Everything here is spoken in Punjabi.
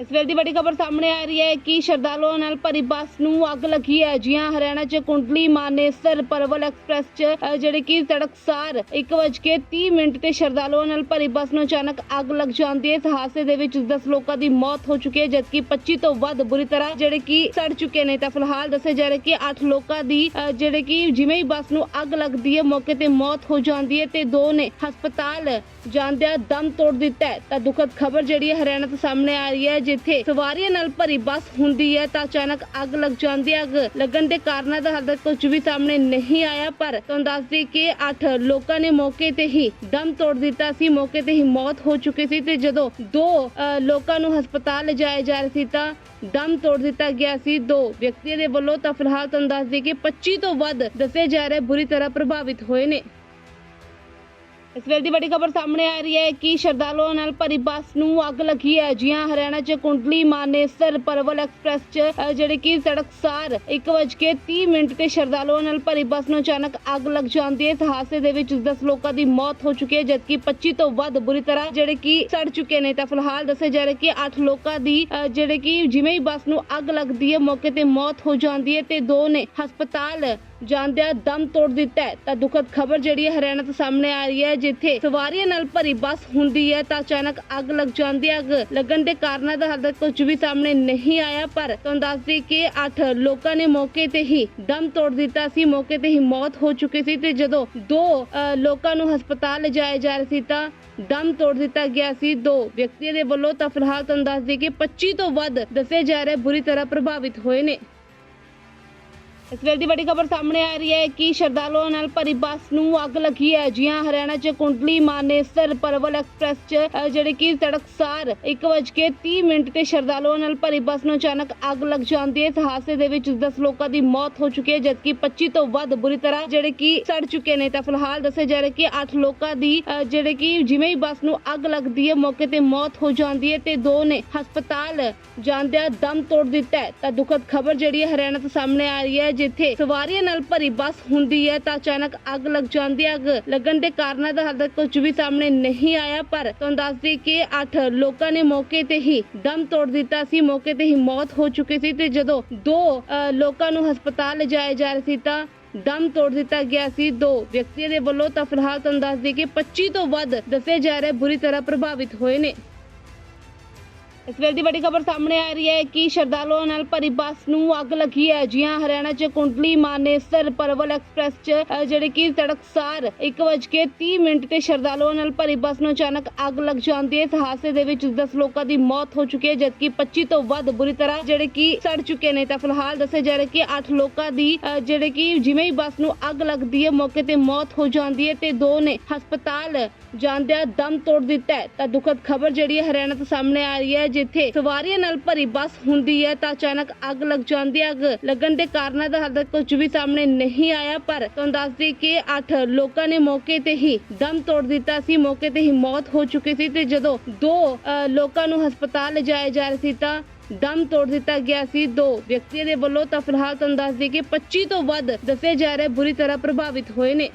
ਇਸ ਵੇਲੇ ਦੀ ਵੱਡੀ ਖਬਰ ਸਾਹਮਣੇ ਆ ਰਹੀ ਹੈ ਕਿ ਸ਼ਰਧਾਲੂਆਂ ਨਾਲ ਭਰੀ ਬੱਸ ਨੂੰ ਅੱਗ ਲੱਗੀ ਹੈ। ਜੀ ਹਰਿਆਣਾ ਚ ਕੁੰਡਲੀ ਮਾਨੇਸਰ ਪਰਵਲ ਐਕਸਪ੍ਰੈਸ ਚ ਜਿਹੜੇ ਕਿ ਤੜਕਸਾਰ 1:30 ਮਿੰਟ ਤੇ ਸ਼ਰਧਾਲੂਆਂ ਨਾਲ ਭਰੀ ਬੱਸ ਨੂੰ ਅਚਾਨਕ ਅੱਗ ਲੱਗ ਜਾਂਦੀ ਹੈ। ਇਸ ਹਾਦਸੇ ਦੇ ਵਿੱਚ 10 ਲੋਕਾਂ ਦੀ ਮੌਤ ਹੋ ਚੁੱਕੀ ਹੈ, ਜਦਕਿ 25 ਤੋਂ ਵੱਧ ਬੁਰੀ ਤਰ੍ਹਾਂ ਜਿਹੜੇ ਕਿ ਸੜ ਚੁੱਕੇ ਨੇ। ਤਾਂ ਫਿਲਹਾਲ ਦੱਸਿਆ ਜਾ ਰਿਹਾ ਕਿ 8 ਲੋਕਾਂ ਦੀ ਜਿਹੜੇ ਕਿ ਜਿਵੇਂ ਹੀ ਬੱਸ ਨੂੰ ਅੱਗ ਲੱਗਦੀ ਹੈ, ਮੌਕੇ ਤੇ ਮੌਤ ਹੋ ਜਾਂਦੀ ਹੈ ਤੇ ਦੋ ਨੇ ਹਸਪਤਾਲ ਜਾਂਦਿਆਂ ਦਮ ਤੋੜ ਦਿੱਤਾ ਹੈ। ਤਾਂ ਦੁਖਦ ਖਬਰ ਜਿਹੜੀ ਹੈ ਹਰਿਆਣਾ ਤੋਂ ਸਾਹਮਣੇ ਆ ਰਹੀ ਹੈ ਜਿੱਥੇ ਸਵਾਰੀਆਂ ਨਾਲ ਭਰੀ ਬੱਸ ਹੁੰਦੀ ਹੈ ਤਾਂ ਅਚਾਨਕ ਅੱਗ ਲੱਗ ਜਾਂਦੀ ਹੈ। ਅੱਗ ਲੱਗਣ ਦੇ ਕਾਰਨਾਂ ਦਾ ਹਾਲੇ ਕੁਝ ਵੀ ਸਾਹਮਣੇ ਨਹੀਂ ਆਇਆ, ਪਰ ਤੁਹਾਨੂੰ ਦੱਸ ਕਿ 8 ਲੋਕਾਂ ਨੇ ਮੌਕੇ ਤੇ ਹੀ ਦਮ ਤੋੜ ਦਿੱਤਾ ਸੀ। ਮੌਕੇ ਤੇ ਹੀ ਮੌਤ ਹੋ ਚੁੱਕੀ ਸੀ ਤੇ ਜਦੋਂ ਦੋ ਲੋਕਾਂ ਨੂੰ ਹਸਪਤਾਲ ਲਿਜਾਇਆ ਜਾ ਰਿਹਾ ਸੀ ਤਾਂ ਦਮ ਤੋੜ ਦਿੱਤਾ ਗਿਆ ਸੀ। ਦੋ ਵਿਅਕਤੀਆਂ ਦੇ ਵੱਲੋਂ ਤਾਂ ਫਿਲਹਾਲ ਤੁਹਾਨੂੰ ਦੱਸਦੀ ਕਿ 25 ਤੋਂ ਵੱਧ ਦੱਸੇ ਜਾ ਰਹੇ ਬੁਰੀ ਤਰ੍ਹਾਂ ਪ੍ਰਭਾਵਿਤ ਹੋਏ ਨੇ। ਇਸ ਵੇਲੇ ਦੀ ਵੱਡੀ ਖਬਰ ਸਾਹਮਣੇ ਆ ਰਹੀ ਹੈ ਕਿ ਸ਼ਰਧਾਲੂਆਂ ਨਾਲ ਭਰੀ ਬੱਸ ਨੂੰ ਅੱਗ ਲੱਗੀ ਹੈ। ਜੀ ਹਰਿਆਣਾ ਚ ਕੁੰਡਲੀ ਮਾਨੇਸਰ ਪਰਵਲ ਐਕਸਪ੍ਰੈਸ ਚ ਜਿਹੜੇ ਕਿ ਤੜਕਸਾਰ 1:30 ਮਿੰਟ ਤੇ ਸ਼ਰਧਾਲੂਆਂ ਨਾਲ ਭਰੀ ਬੱਸ ਨੂੰ ਅਚਾਨਕ ਅੱਗ ਲੱਗ ਜਾਂਦੀ ਹੈ। ਇਸ ਹਾਦਸੇ ਦੇ ਵਿੱਚ 10 ਲੋਕਾਂ ਦੀ ਮੌਤ ਹੋ ਚੁੱਕੀ ਹੈ, ਜਦਕਿ 25 ਤੋਂ ਵੱਧ ਬੁਰੀ ਤਰ੍ਹਾਂ ਜਿਹੜੇ ਕਿ ਸੜ ਚੁੱਕੇ ਨੇ। ਤਾਂ ਫਿਲਹਾਲ ਦੱਸਿਆ ਜਾ ਰਿਹਾ ਕਿ 8 ਲੋਕਾਂ ਦੀ ਜਿਹੜੇ ਕਿ ਜਿਵੇਂ ਹੀ ਬੱਸ ਨੂੰ ਅੱਗ ਲੱਗਦੀ ਹੈ, ਮੌਕੇ ਤੇ ਮੌਤ ਹੋ ਜਾਂਦੀ ਹੈ ਤੇ ਦੋ ਨੇ ਹਸਪਤਾਲ ਜਾਂਦਿਆਂ ਦਮ ਤੋੜ ਦਿੱਤਾ ਹੈ। ਤਾਂ ਦੁਖਦ ਖਬਰ ਜਿਹੜੀ ਹੈ ਹਰਿਆਣਾ ਤੋਂ ਸਾਹਮਣੇ ਆ ਰਹੀ ਹੈ, ਜਿੱਥੇ ਸਵਾਰੀਆਂ ਨਾਲ ਭਰੀ ਬੱਸ ਹੁੰਦੀ ਹੈ, ਤਾਂ ਅਚਾਨਕ ਅੱਗ ਲੱਗ ਜਾਂਦੀ ਹੈ। ਅੱਗ ਲੱਗਣ ਦੇ ਕਾਰਨਾਂ ਦਾ ਹਾਲੇ ਕੁਝ ਵੀ ਸਾਹਮਣੇ ਨਹੀਂ ਆਇਆ, ਪਰ ਤੁਹਾਨੂੰ ਦੱਸ ਦਈਏ ਕਿ 8 ਲੋਕਾਂ ਨੇ ਮੌਕੇ ਤੇ ਹੀ ਦਮ ਤੋੜ ਦਿੱਤਾ ਸੀ। ਮੌਕੇ ਤੇ ਹੀ ਮੌਤ ਹੋ ਚੁੱਕੀ ਸੀ ਤੇ ਜਦੋਂ ਦੋ ਲੋਕਾਂ ਨੂੰ ਹਸਪਤਾਲ ਲਿਜਾਇਆ ਜਾ ਰਿਹਾ ਸੀ, ਤਾਂ ਦਮ ਤੋੜ ਦਿੱਤਾ ਗਿਆ ਸੀ। ਦੋ ਵਿਅਕਤੀਆਂ ਦੇ ਵੱਲੋਂ ਤਾਂ ਫਿਲਹਾਲ ਤੁਹਾਨੂੰ ਦੱਸ ਦਈਏ ਕਿ 25 ਤੋਂ ਵੱਧ ਦੱਸੇ ਜਾ ਰਹੇ ਬੁਰੀ ਤਰ੍ਹਾਂ ਪ੍ਰਭਾਵਿਤ ਹੋਏ ਨੇ। ਇਸ ਵੇਲੇ ਦੀ ਵੱਡੀ ਖਬਰ ਸਾਹਮਣੇ ਆ ਰਹੀ ਹੈ ਕਿ ਸ਼ਰਧਾਲੂਆਂ ਨਾਲ ਭਰੀ ਬੱਸ ਨੂੰ ਅੱਗ ਲੱਗੀ ਹੈ। ਜੀ ਹਰਿਆਣਾ ਚ ਕੁੰਡਲੀ ਮਾਨੇਸਰ ਪਰਵਲ ਐਕਸਪ੍ਰੈਸ ਚ ਜਿਹੜੇ ਕਿ ਤੜਕਸਾਰ 1:30 ਮਿੰਟ ਤੇ ਸ਼ਰਧਾਲੂਆਂ ਨਾਲ ਭਰੀ ਬੱਸ ਨੂੰ ਅਚਾਨਕ ਅੱਗ ਲੱਗ ਜਾਂਦੀ ਹੈ। ਹਾਦਸੇ ਦੇ ਵਿੱਚ 10 ਲੋਕਾਂ ਦੀ ਮੌਤ ਹੋ ਚੁੱਕੀ ਹੈ, ਜਦਕਿ 25 ਤੋਂ ਵੱਧ ਬੁਰੀ ਤਰ੍ਹਾਂ ਜਿਹੜੇ ਕਿ ਸੜ ਚੁੱਕੇ ਨੇ। ਤਾਂ ਫਿਲਹਾਲ ਦੱਸਿਆ ਜਾ ਰਿਹਾ ਕਿ 8 ਲੋਕਾਂ ਦੀ ਜਿਹੜੇ ਕਿ ਜਿਵੇਂ ਹੀ ਬੱਸ ਨੂੰ ਅੱਗ ਲੱਗਦੀ ਹੈ, ਮੌਕੇ ਤੇ ਮੌਤ ਹੋ ਜਾਂਦੀ ਹੈ ਤੇ ਦੋ ਨੇ ਹਸਪਤਾਲ ਜਾਂਦਿਆਂ ਦਮ ਤੋੜ ਦਿੱਤਾ ਹੈ। ਤਾਂ ਦੁਖਦ ਖਬਰ ਜਿਹੜੀ ਹੈ ਹਰਿਆਣਾ ਤੋਂ ਸਾਹਮਣੇ ਆ ਰਹੀ ਹੈ ਜਿੱਥੇ ਸਵਾਰੀਆਂ ਨਾਲ ਭਰੀ ਬੱਸ ਹੁੰਦੀ ਹੈ ਤਾਂ ਅਚਾਨਕ ਅੱਗ ਲੱਗ ਜਾਂਦੀ ਹੈ। ਅੱਗ ਲੱਗਣ ਦੇ ਕਾਰਨਾਂ ਦਾ ਹਾਲੇ ਕੁਝ ਵੀ ਸਾਹਮਣੇ ਨਹੀਂ ਆਇਆ, ਪਰ ਤੁਹਾਨੂੰ ਦੱਸ ਦਈਏ ਕਿ 8 ਲੋਕਾਂ ਨੇ ਮੌਕੇ ਤੇ ਹੀ ਦਮ ਤੋੜ ਦਿੱਤਾ ਸੀ। ਮੌਕੇ ਤੇ ਹੀ ਮੌਤ ਹੋ ਚੁੱਕੀ ਸੀ ਤੇ ਜਦੋਂ ਦੋ ਲੋਕਾਂ ਨੂੰ ਹਸਪਤਾਲ ਲਿਜਾਇਆ ਜਾ ਰਿਹਾ ਸੀ ਤਾਂ ਦਮ ਤੋੜ ਦਿੱਤਾ ਗਿਆ ਸੀ। ਦੋ ਵਿਅਕਤੀਆਂ ਦੇ ਵੱਲੋਂ ਤਾਂ ਫਿਲਹਾਲ ਤੁਹਾਨੂੰ ਦੱਸ ਦਈਏ ਕਿ 25 ਤੋਂ ਵੱਧ ਦੱਸੇ ਜਾ ਰਹੇ ਬੁਰੀ ਤਰ੍ਹਾਂ ਪ੍ਰਭਾਵਿਤ ਹੋਏ ਨੇ। ਇਸ ਵੇਲੇ ਦੀ ਵੱਡੀ ਖਬਰ ਸਾਹਮਣੇ ਆ ਰਹੀ ਹੈ ਕਿ ਸ਼ਰਧਾਲੂਆਂ ਨਾਲ ਭਰੀ ਬੱਸ ਨੂੰ ਅੱਗ ਲੱਗੀ ਹੈ। ਜੀ ਹਰਿਆਣਾ ਚ ਕੁੰਡਲੀ ਮਾਨੇਸਰ ਪਰਵਲ ਐਕਸਪ੍ਰੈਸ ਚ ਜਿਹੜੇ ਕਿ ਤੜਕਸਾਰ 1:30 ਮਿੰਟ ਤੇ ਸ਼ਰਧਾਲੂਆਂ ਨਾਲ ਭਰੀ ਬੱਸ ਨੂੰ ਅਚਾਨਕ ਅੱਗ ਲੱਗ ਜਾਂਦੀ ਹੈ। ਇਸ ਹਾਦਸੇ ਦੇ ਵਿੱਚ 10 ਲੋਕਾਂ ਦੀ ਮੌਤ ਹੋ ਚੁੱਕੀ ਹੈ, ਜਦਕਿ 25 ਤੋਂ ਵੱਧ ਬੁਰੀ ਤਰ੍ਹਾਂ ਜਿਹੜੇ ਕਿ ਸੜ ਚੁੱਕੇ ਨੇ। ਤਾਂ ਫਿਲਹਾਲ ਦੱਸਿਆ ਜਾ ਰਿਹਾ ਕਿ 8 ਲੋਕਾਂ ਦੀ ਜਿਹੜੇ ਕਿ ਜਿਵੇਂ ਹੀ ਬੱਸ ਨੂੰ ਅੱਗ ਲੱਗਦੀ ਹੈ, ਮੌਕੇ ਤੇ ਮੌਤ ਹੋ ਜਾਂਦੀ ਹੈ ਤੇ ਦੋ ਨੇ ਹਸਪਤਾਲ ਜਾਂਦਿਆਂ ਦਮ ਤੋੜ ਦਿੱਤਾ ਤਾਂ ਦੁਖਦ ਖਬਰ ਜਿਹੜੀ ਹੈ ਹਰਿਆਣਾ ਤੋਂ ਸਾਹਮਣੇ ਆ ਰਹੀ ਹੈ ਜਿੱਥੇ ਸਵਾਰੀਆਂ ਨਾਲ ਭਰੀ ਬੱਸ ਹੁੰਦੀ ਹੈ, ਤਾਂ ਅਚਾਨਕ ਅੱਗ ਲੱਗ ਜਾਂਦੀ ਹੈ। ਅੱਗ ਲੱਗਣ ਦੇ ਕਾਰਨਾਂ ਦਾ ਹਾਲੇ ਕੁਝ ਵੀ ਸਾਹਮਣੇ ਨਹੀਂ ਆਇਆ, ਪਰ ਤੁਹਾਨੂੰ ਦੱਸ ਦਈਏ ਕਿ 8 ਲੋਕਾਂ ਨੇ ਮੌਕੇ ਤੇ ਹੀ ਦਮ ਤੋੜ ਦਿੱਤਾ ਸੀ। ਮੌਕੇ ਤੇ ਹੀ ਮੌਤ ਹੋ ਚੁੱਕੀ ਸੀ ਤੇ ਜਦੋਂ ਦੋ ਲੋਕਾਂ ਨੂੰ ਹਸਪਤਾਲ ਲਿਜਾਇਆ ਜਾ ਰਿਹਾ ਸੀ, ਤਾਂ ਦਮ ਤੋੜ ਦਿੱਤਾ ਗਿਆ ਸੀ। ਦੋ ਵਿਅਕਤੀਆਂ ਦੇ ਵੱਲੋਂ ਤਾਂ ਫਿਲਹਾਲ ਤੁਹਾਨੂੰ ਦੱਸ ਦਈਏ ਕਿ 25 ਤੋਂ ਵੱਧ ਦੱਸੇ ਜਾ ਰਹੇ ਬੁਰੀ ਤਰ੍ਹਾਂ ਪ੍ਰਭਾਵਿਤ ਹੋਏ ਨੇ।